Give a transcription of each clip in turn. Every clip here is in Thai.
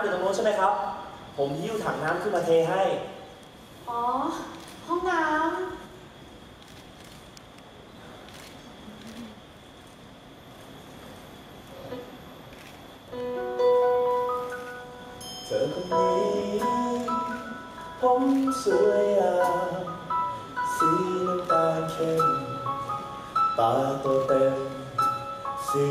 ำอยู่ตรงโน้นใช่ไหมครับ ผมหิ้วถังน้ำขึ้นมาเทให้ อ๋อ ห้องน้เธอคนนี้ผมสวยอะสีน้ำตาลเข้มตาโตเต็มสี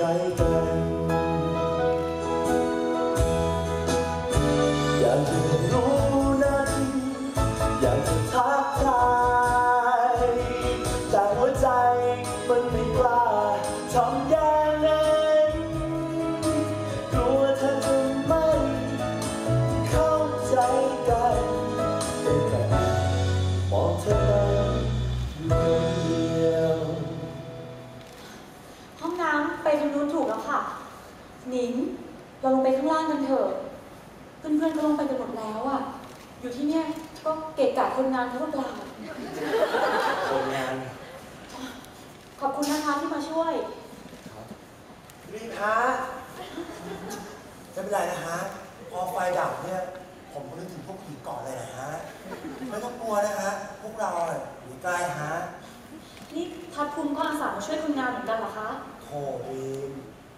ใค หนิง เราลงไปข้างล่างกันเถอะ เพื่อนๆก็ลงไปกันหมดแล้วอะอยู่ที่เนี่ยก็เกะกะคนงานเขาหรือเปล่าคนงาน ขอบคุณนะคะที่มาช่วย รีบฮะไม่เป็นไรนะฮะ พอไฟดับเนี่ย ผมก็นึกถึงพวกผีก่อนเลยนะฮะ ไม่ต้องกลัวนะฮะ พวกเราเนี่ยอยู่ใกล้ฮะ นี่ทัดคุณก็อาสามาช่วยคนงานเหมือนกันเหรอคะโถบีม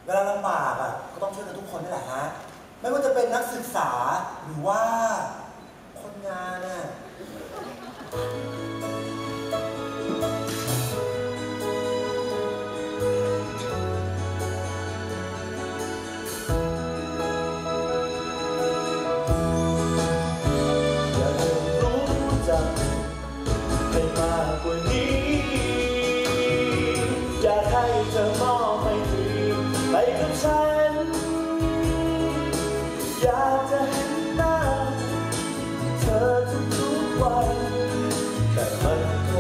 เวลาลำบากอะก็ต้องช่วยกันทุกคนนี่แหละฮะไม่ว่าจะเป็นนักศึกษาหรือว่า ทุกๆวันแต่มันค